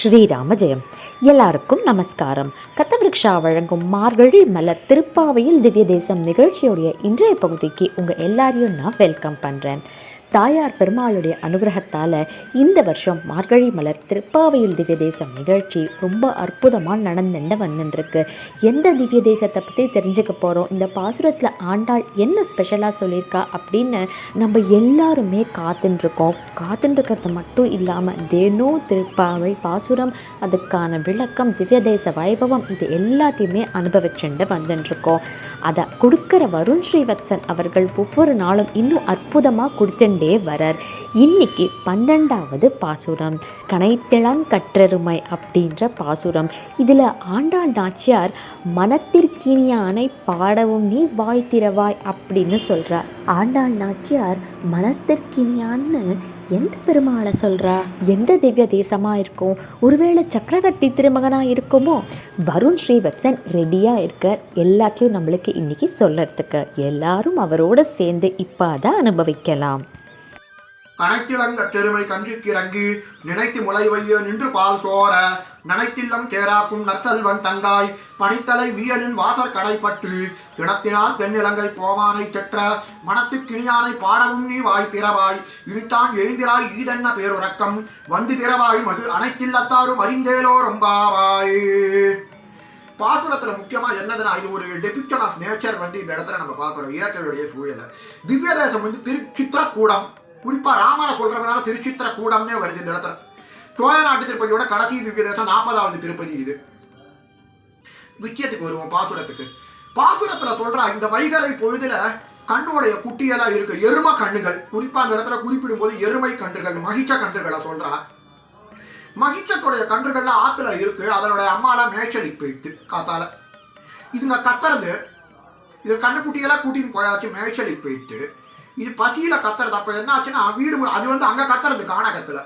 ஸ்ரீராம ஜெயம் எல்லாருக்கும் நமஸ்காரம். கத்தவிருக்ஷா வழங்கும் மார்கழி மலர் திருப்பாவையில் திவ்ய தேசம் நிகழ்ச்சியுடைய இன்றைய பகுதிக்கு உங்கள் எல்லாரையும் நான் வெல்கம் பண்ணுறேன் தாயார் பெருமாளுடைய அனுகிரகத்தால் இந்த வருஷம் மார்கழி மலர் திருப்பாவையில் திவ்ய தேசம் நிகழ்ச்சி ரொம்ப அற்புதமாக நடந்துட்டு வந்துட்டுருக்கு எந்த திவ்ய தேசத்தை பற்றி தெரிஞ்சுக்க போகிறோம் இந்த பாசுரத்தில் ஆண்டாள் என்ன ஸ்பெஷலாக சொல்லியிருக்கா அப்படின்னு நம்ம எல்லாருமே காத்துட்டுருக்கோம் காத்துட்டுருக்கிறது மட்டும் இல்லாமல் தேனோ திருப்பாவை பாசுரம் அதுக்கான விளக்கம் திவ்ய தேச வைபவம் இது எல்லாத்தையுமே அனுபவிச்சுட்டு வந்துட்டுருக்கோம் அதை கொடுக்குற வருண் ஸ்ரீவத்சன் அவர்கள் ஒவ்வொரு நாளும் இன்னும் அற்புதமாக கொடுத்துட்டு வரார். இன்னைக்கு பன்னெண்டாவது பாசுரம். கனைத்திளங் கற்றெருமை அப்படின்ற பாசுரம். இதில் ஆண்டாள் நாச்சியார் மனத்திற்கினியானை பாடவும் நீ வாய் திறவாய் அப்படின்னு சொல்கிறார் ஆண்டாள் நாச்சியார் மனத்திற்கினியான்னு எந்த பெருமாளை சொல்கிறா எந்த திவ்ய தேசமாக இருக்கும்? ஒருவேளை சக்கரவர்த்தி திருமகனாக இருக்குமோ? வருண் ஸ்ரீவத்சன் ரெடியாக இருக்கார். எல்லாத்தையும் நம்மளுக்கு இன்னைக்கு சொல்லறதுக்கு. எல்லாரும் அவரோட சேர்ந்து இப்போ அதை அனுபவிக்கலாம். கனைத்திலங்க தெருமை கன்றிக்கு இறங்கி நினைத்து முளை வைய நின்று பால் சோர நனைத்தில்லம் தேராக்கும் நற்சல்வன் தங்காய் பனித்தலை வீயனின் வாசற் கடைப்பற்று இனத்தினால் தென்னிலங்கை கோமானை செற்ற மனத்துக்கிணியானை பாடவும் நீ வாய் பிறவாய் இனித்தான் எழுந்திராய் ஈதென்ன பேருறக்கம் வந்து பிறவாய் மது அனைத்தில்லத்தாரும் அறிந்தேலோ ரொம்பாவாய். பாசுரத்தில் முக்கியமாக என்னதுன்னா இது ஒரு டெபிக்ஷன் ஆஃப் நேச்சர் வந்து இந்த இடத்துல நம்ம பார்க்குறோம். இயற்கையுடைய சூழலை. திவ்ய தேசம் வந்து திருச்சித்திரக்கூடம் குறிப்பா ராமரை சொல்றதுனால திருச்சித்திரக்கூடம்னே வருது இந்த இடத்துல. சோழ நாட்டு திருப்பதியோட கடைசி திவ்ய தேசம் நாற்பதாவது திருப்பதி இது. முக்கியத்துக்கு வருவோம் பாசுரத்துக்கு. பாசுரத்துல சொல்றா இந்த வைகரை பொழுதுல கண்ணுடைய குட்டியெல்லாம் இருக்கு எரும கண்ணுகள். குறிப்பா அந்த இடத்துல குறிப்பிடும் போது எருமை கன்றுகள் மகிழ்ச்ச கன்றுகளை சொல்றா. மகிழ்ச்சத்துடைய கன்றுகள்லாம் ஆத்துல இருக்கு அதனுடைய அம்மாலாம் மேய்ச்சலி போயிட்டு காத்தால. இதுங்க கத்துறது இது கண்ணுக்குட்டியெல்லாம் கூட்டின்னு போயாச்சு மேய்ச்சலி போயிட்டு இது பசியில் கத்துறது. அப்போ என்ன ஆச்சுன்னா வீடு அது வந்து அங்கே கத்துறது காணகத்தில்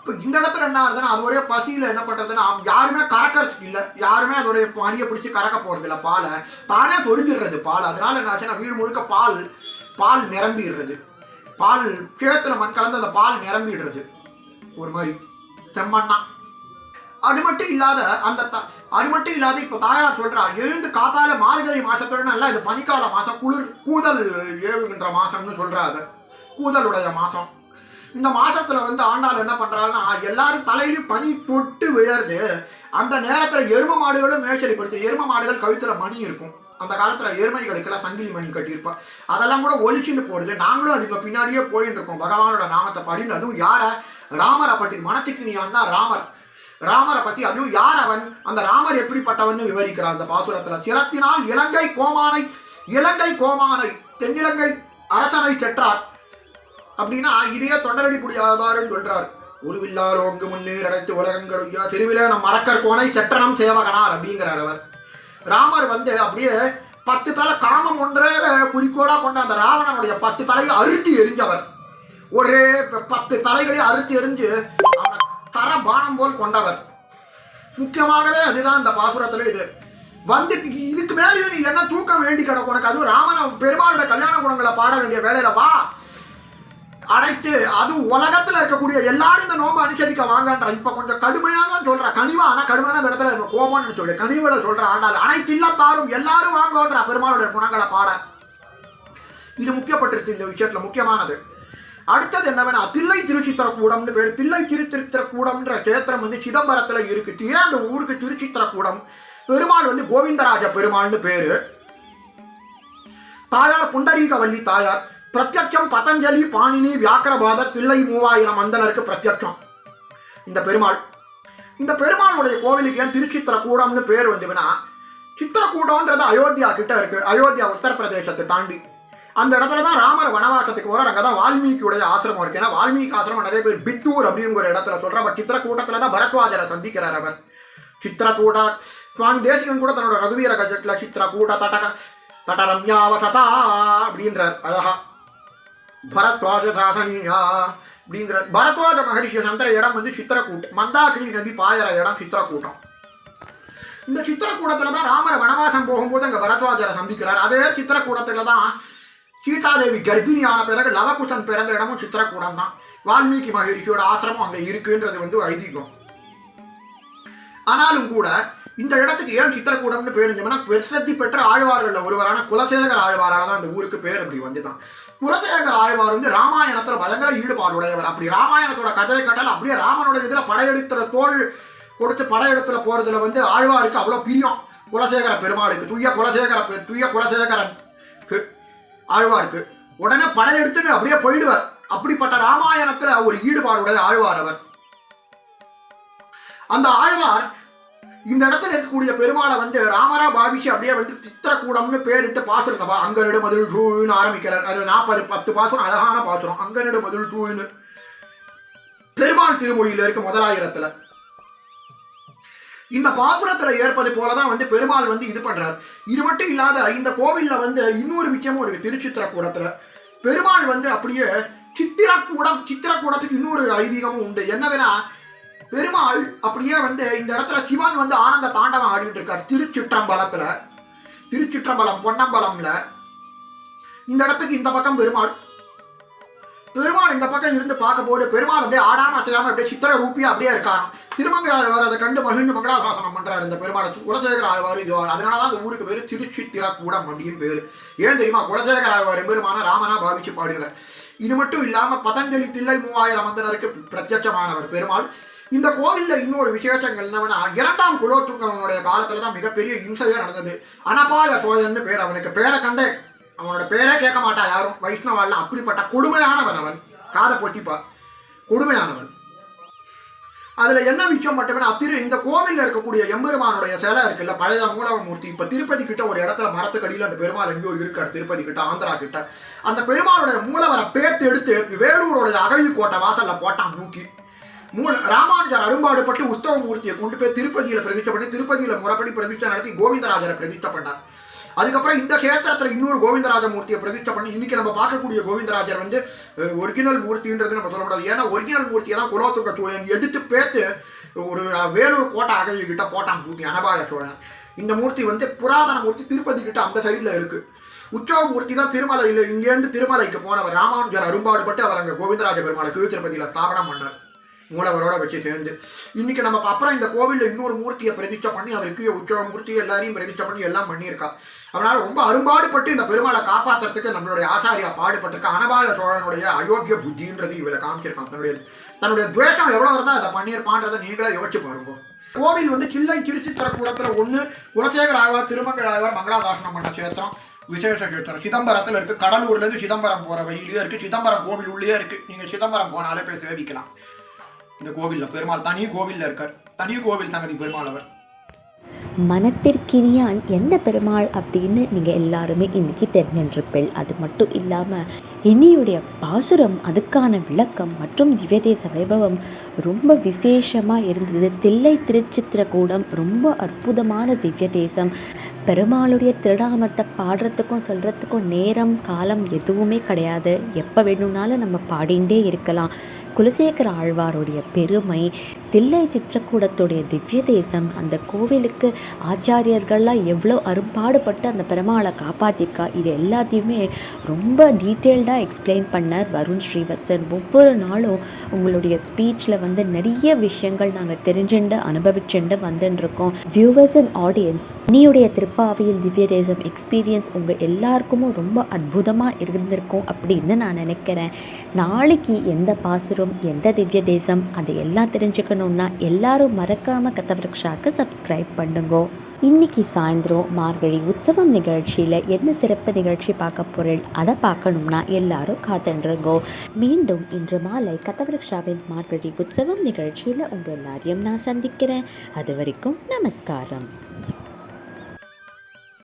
இப்போ இந்த இடத்துல என்ன ஆகுதுன்னா அது ஒரே பசியில் என்ன பண்ணுறதுன்னா யாருமே கறக்கிறதுக்கு இல்லை. யாருமே அதோடைய மடியை பிடிச்சி கறக்க போகிறது இல்லை பாலை தானே பொறிஞ்சிடுறது பால். அதனால என்ன ஆச்சுன்னா வீடு முழுக்க பால் பால் நிரம்பிடுறது. பால் கிழத்துல மண் கலந்து அந்த பால் நிரம்பிடுறது. ஒரு மாதிரி. செம்மண்ணா. அது மட்டும் இல்லாத அந்த அது மட்டும் இல்லாத இப்ப தாயார் சொல்றா எழுந்து காத்தால மார்கழி மாசத்தோட நல்லா இது பனிக்கால மாசம் குளிர் கூதல் ஏவுகின்ற மாசம்னு சொல்றாரு கூதலுடைய மாசம். இந்த மாசத்துல வந்து ஆண்டாள் என்ன பண்றாங்கன்னா எல்லாரும் தலையிலும் பனி தொட்டு விழருது அந்த நேரத்துல எரும மாடுகளும் மேய்ச்சலிப்படுத்து எரும மாடுகள் கழுத்துல மணி இருக்கும். அந்த காலத்துல எருமைகளுக்கெல்லாம் சங்கிலி மணி கட்டியிருப்பா. அதெல்லாம் கூட ஒழிச்சுட்டு போடுது நாங்களும் அதுக்கு பின்னாடியே போயிட்டு இருக்கோம். பகவானோட நாமத்தை படின்னு அதுவும் யார? ராமரை பற்றி மனத்துக்கு நீ ராமர். ராமரை பத்தி அதுவும் யார் அவன்? அந்த ராமர் எப்படிப்பட்டவன் விவரிக்கிறார். அந்த பாசுரத்துல சிரத்தினால் இலங்கை கோமானை இலங்கை கோமானை தென்னிலங்கை அரசனை செற்றார். அப்படின்னா இதே தொண்டரடி புடியாதாருன்னு சொல்றார். உருவில்லார் ஓங்கு முன்னீர் அடைத்து உலகங்கள் ஐயா திருவிழா நம் மரக்கர் கோனை செற்றனம் சேவகனார் அப்படிங்கிறார் அவர். ராமர் வந்து அப்படியே பத்து தலை காமம் ஒன்றே குறிக்கோளா கொண்ட அந்த ராவணனுடைய பத்து தலையை அறுத்து எரிஞ்சவர். ஒரே பத்து தலைகளை அறுத்து எரிஞ்சு தர பானம் போல் கொண்டவர். முக்கியமாகவே அதுதான் இந்த பாசுரத்துல இது. வந்து இதுக்கு மேலே நீ என்ன தூக்கம் வேண்டி கிடக்கும்? உனக்கு அதுவும் ராமன பெருமாளோட கல்யாண குணங்களை பாட வேண்டிய வேலையில வா. அழைத்து அது உலகத்துல இருக்கக்கூடிய எல்லாரும் இந்த நோம்பு அனுசரிக்க வாங்கன்ற இப்ப கொஞ்சம் கடுமையாக தான் சொல்கிறேன் கனிவா ஆனா கடுமையான இடத்துல கோபம்னு சொல்லி. கனிவுல சொல்ற ஆண்டாள் அனைத்து இல்லத்தாரும் எல்லாரும் வாங்கன்ற பெருமாளுடைய குணங்களை பாட. இது முக்கியப்பட்டிருக்கு இந்த விஷயத்துல முக்கியமானது. அடுத்தது என்னவென்னா பிள்ளை திருச்சித்திரக்கூடம்னு பேர். பிள்ளை திருச்சித்திரக்கூடம்ன்ற கேத்திரம் வந்து சிதம்பரத்தில் இருக்கு ஏன் அந்த ஊருக்கு திருச்சித்திரக்கூடம் பெருமாள் வந்து கோவிந்தராஜ பெருமாள்னு பேரு. தாயார் புண்டரீகவல்லி தாயார். பிரத்யட்சம் பதஞ்சலி பாணினி வியாக்கரபாதர் பிள்ளை மூவாயிரம் அந்தனருக்கு பிரத்யட்சம். இந்த பெருமாள். இந்த பெருமாளுடைய கோவிலுக்கு ஏன் திருச்சித்திரக்கூடம்னு பேர் வந்துன்னா சித்திரக்கூடம்ன்றது அயோத்தியா கிட்ட இருக்கு. அயோத்தியா உத்தரப்பிரதேசத்தை தாண்டி. அந்த இடத்துல தான் ராமர் வனவாசத்துக்கு போகிறார் அங்கே தான் வால்மீகியுடைய ஆசிரமம் இருக்கு. ஏன்னா வால்மீகி ஆசிரமம் நிறைய பேர் பித்தூர் அப்படிங்கிற இடத்துல சொல்கிற பட் சித்திரக்கூட்டத்தில் தான் பரத்வாஜரை சந்திக்கிறார் அவர். சித்திரக்கூட சுவாமி தேசிகன் கூட தன்னோட ரகுவீர கஜெட்டில் சித்திரக்கூட தடக தடரம்யாவசதா அப்படின்றார் அழகா. பரத்வாஜ சாசனியா அப்படிங்கிறார். பரத்வாஜ மகரிஷி சந்திர இடம் வந்து சித்திரக்கூட்டம் மந்தாகினி நதி பாயற இடம் சித்திரக்கூட்டம். இந்த சித்திரக்கூடத்தில் தான் ராமர் வனவாசம் போகும்போது அங்க பரத்வாஜரை சந்திக்கிறார். அதே சித்திரக்கூடத்தில் தான் சீதாதேவி கர்ப்பிணியான பிறகு லவகுசன் பிறந்த இடமும் சித்திரக்கூடம் தான். வால்மீகி மகரிஷியோட ஆசிரமம் அங்கே இருக்குன்றது வந்து ஐதீகம். ஆனாலும் கூட இந்த இடத்துக்கு ஏன் சித்திரக்கூடம்னு பேர் இருந்தோம்னா பிரசித்தி பெற்ற ஆழ்வார்களில் ஒருவரான குலசேகர ஆழ்வாரால் தான் அந்த ஊருக்கு பேர் அப்படி வந்துதான். குலசேகர ஆழ்வார் வந்து ராமாயணத்தில் பயங்கர ஈடுபாடுடையவர் அப்படி ராமாயணத்தோட கதையை கட்டால் அப்படியே ராமனோட இதில் படையெடுத்துற தோல் கொடுத்து படையெடுத்துல போகிறதுல வந்து ஆழ்வாருக்கு அவ்வளோ பிரியம். குலசேகர பெருமாளுக்கு துய்ய குலசேகர தூய குலசேகரன் ஆழ்வார்க்கு உடனே படையெடுத்துட்டு அப்படியே போயிடுவார். அப்படிப்பட்ட ராமாயணத்துல ஒரு ஈடுபாடுடன் ஆழ்வார் அவர். அந்த ஆழ்வார் இந்த இடத்துல இருக்கக்கூடிய பெருமாளை வந்து ராமரா பாவிச்சு அப்படியே வந்து சித்திரக்கூடம்னு பேரிட்டு பாசுறதப்பா அங்க நெடு மதில் டூன்னு ஆரம்பிக்கிறார். அது நாற்பது பத்து பாசுரம் அழகான பாசுரம். அங்க நெடு மதில் டூன்னு பெருமாள் திருமொழியில இருக்கு முதலாயிரத்துல. இந்த பாசுரத்துல ஏற்பது போலதான் வந்து பெருமாள் வந்து இது பண்றார். இது மட்டும் இல்லாத இந்த கோவில்ல வந்து இன்னொரு விஷயமும் இருக்கு திருச்சித்திரக்கூடத்துல. பெருமாள் வந்து அப்படியே சித்திரக்கூடம் சித்திரக்கூடத்துக்கு இன்னொரு ஐதீகமும் உண்டு. என்னதுன்னா பெருமாள் அப்படியே வந்து இந்த இடத்துல சிவன் வந்து ஆனந்த தாண்டவம் ஆடிட்டு இருக்கார் திருச்சிற்றம்பலத்துல. திருச்சிற்றம்பலம் பொன்னம்பலம்ல. இந்த இடத்துக்கு இந்த பக்கம் பெருமாள் பெருமாள் இந்த பக்கம் இருந்து பார்க்க போது பெருமாள் அப்படியே ஆடாம அசையாம அப்படியே சித்திர ரூபியா அப்படியே இருக்கான் திருமங்கையார் அவர் அதை கண்டு மகிழ்ந்து மங்களாசாசனம் பண்றாரு. இந்த பெருமாளை குலசேகர ஆழ்வார் இதுவார் அதனாலதான் அந்த ஊருக்கு பேரு திருச்சித்திரக்கூடம் அப்படின்னு பேரு. ஏன் தெரியுமா? குலசேகர ஆழ்வார் பெருமான ராமனா பாவிச்சு பாடுகிறார் இது மட்டும் இல்லாம பதஞ்சலி தில்லை மூவாயிரம் மந்தனருக்கு பிரத்யட்சமானவர் பெருமாள். இந்த கோவில்ல இன்னொரு விசேஷங்கள் என்னவென்னா இரண்டாம் குலோத்துங்கவனுடைய காலத்துல தான் மிகப்பெரிய இம்சையே நடந்தது. அனபாய சோழன் பேர் அவனுக்கு. பேரை கண்டே அவனோட பேரே கேட்க மாட்டான் யாரும். வைஷ்ணவாள்லாம் அப்படிப்பட்ட கொடுமையானவன் அவன். காதை பொத்திப்பா. கொடுமையானவன். அதில் என்ன விஷயம் மட்டுமே திரு இந்த கோவிலில் இருக்கக்கூடிய எம்பெருமானுடைய சிலை இருக்குல்ல பழைய மூலவமூர்த்தி இப்போ திருப்பதி கிட்ட ஒரு இடத்துல மரத்துக்கடியில் அந்த பெருமாள் எங்கேயோ இருக்கார் திருப்பதி கிட்ட ஆந்திரா கிட்ட. அந்த பெருமாளுடைய மூலவரை பேத்து எடுத்து வேலூருடைய அகழி கோட்டை வாசலில் போட்டான் தூக்கி மூல ராமானுஜர் அரும்பாடுபட்டு உத்தவ மூர்த்தியை கொண்டு போய் திருப்பதியில் பிரதிஷ்டை பண்ணி திருப்பதியில் முறைப்படி பிரதிஷ்டை நடத்தி கோவிந்தராஜரை பிரதிஷ்டை பண்ணார். அதுக்கப்புறம் இந்த கேத்திரத்தில் இன்னொரு கோவிந்தராஜ மூர்த்தியை பிரதிஷ்டை பண்ணி இன்னைக்கு நம்ம பார்க்கக்கூடிய கோவிந்தராஜர் வந்து ஒரிஜினல் மூர்த்தின்றது நம்ம சொல்ல முடியாது. ஏன்னா ஒரிஜினல் மூர்த்தியை தான் குலோத்துக்க சோழன் எடுத்து பேத்து ஒரு வேலூர் கோட்டை அகழிக்கிட்ட போட்டான் மூர்த்தி அனபாய சோழன். இந்த மூர்த்தி வந்து புராதன மூர்த்தி திருப்பதி கிட்ட அந்த சைடில் இருக்குது உற்சவ மூர்த்தி தான் திருமலையில் இங்கேருந்து திருமலைக்கு போனவர். ராமானுஜர் அரும்பாடுபட்டு அவர் அங்கே கோவிந்தராஜ பெருமாளை கீழ் ஸ்தாபனம் பண்ணார். மூலவரோட வச்சு சேர்ந்து. இன்னைக்கு நம்ம அப்புறம் இந்த கோவிலில் இன்னொரு மூர்த்தியை பிரதிஷ்டை பண்ணி அவருக்கு உற்சவ மூர்த்தி எல்லாரையும் பிரதிஷ்டை பண்ணி எல்லாம் பண்ணியிருக்கா. அதனால ரொம்ப அரும்பாடுபட்டு இந்த பெருமாளை காப்பாற்றுறதுக்கு நம்மளுடைய ஆசாரியா பாடுபட்டிருக்க. அனபாய சோழனுடைய அயோக்கிய புத்தின்றது இவளை காமிச்சிருக்கான். தன்னுடைய தன்னுடைய துவேஷம் எவ்வளவு இருந்தால் அதை பண்ணியிருப்பான்றதை நீங்களே யோசிச்சு பாருங்க. கோவில் வந்து கிள்ளை திருச்சித்திரக்கூடத்தில் ஒன்று குலசேகர ஆழ்வார் திருமங்கை ஆழ்வார் மங்களாதாசனம் பண்ண சேத்திரம் விசேஷ சேத்திரம் சிதம்பரத்தில் இருக்குது கடலூர்லேருந்து சிதம்பரம் போகிற வழியிலேயே இருக்கு. சிதம்பரம் கோவில் உள்ளே இருக்குது நீங்கள் சிதம்பரம் போனாலே போய் சேவிக்கலாம். இந்த கோவிலில் பெருமாள் தனி கோவிலில் இருக்கார். தனி கோவில் தங்கதி பெருமாள் அவர் மனத்திற்கினியான் எந்த பெருமாள் அப்படின்னு நீங்கள் எல்லாருமே இன்னைக்கு தெரிஞ்சின்றிருப்பீள் அது மட்டும் இல்லாமல் இனியுடைய பாசுரம் அதுக்கான விளக்கம் மற்றும் திவ்யதேச வைபவம் ரொம்ப விசேஷமாக இருந்தது. தில்லை திருச்சித்திரக்கூடம் ரொம்ப அற்புதமான திவ்ய தேசம் பெருமாளுடைய திருடாமத்தை பாடுறதுக்கும் சொல்கிறதுக்கும் நேரம் காலம் எதுவுமே கிடையாது. எப்போ வேணும்னாலும் நம்ம பாடிண்டே இருக்கலாம். குலசேகர ஆழ்வாருடைய பெருமை தில்லை சித்திரக்கூடத்துடைய திவ்ய தேசம் அந்த கோவிலுக்கு ஆச்சாரியர்கள்லாம் எவ்வளோ அரும்பாடுபட்டு அந்த பெருமாளை காப்பாற்றிருக்கா இது எல்லாத்தையுமே ரொம்ப டீட்டெயில்டாக எக்ஸ்பிளைன் பண்ணார் வருண் ஸ்ரீவத்சன். ஒவ்வொரு நாளும் உங்களுடைய ஸ்பீச்சில் வந்து நிறைய விஷயங்கள் நாங்கள் தெரிஞ்சுண்டு அனுபவிச்சுண்டு வந்துட்டுருக்கோம் வியூவர்ஸ் அண்ட் ஆடியன்ஸ் நீயுடைய திருப்பாவியில் திவ்ய தேசம் எக்ஸ்பீரியன்ஸ் உங்கள் எல்லாருக்குமும் ரொம்ப அற்புதமாக இருந்திருக்கும் அப்படின்னு நான் நினைக்கிறேன். நாளைக்கு எந்த பாசுரம் எந்த திவ்ய தேசம் அதை எல்லாம் தெரிஞ்சுக்கணுன்னா எல்லாரும் மறக்காமல் கதவிருக்ஷாக்கு சப்ஸ்கிரைப் பண்ணுங்கோ. இன்னைக்கு சாயந்தரம் மார்கழி உற்சவம் நிகழ்ச்சியில் என்ன சிறப்பு நிகழ்ச்சி பார்க்க போகிறேன் அதை பார்க்கணும்னா எல்லாரும் காத்துருங்கோ. மீண்டும் இன்று மாலை கதவருக்ஷாவின் மார்கழி உற்சவம் நிகழ்ச்சியில் உங்கள் எல்லாரையும் நான் சந்திக்கிறேன். அது வரைக்கும் நமஸ்காரம்.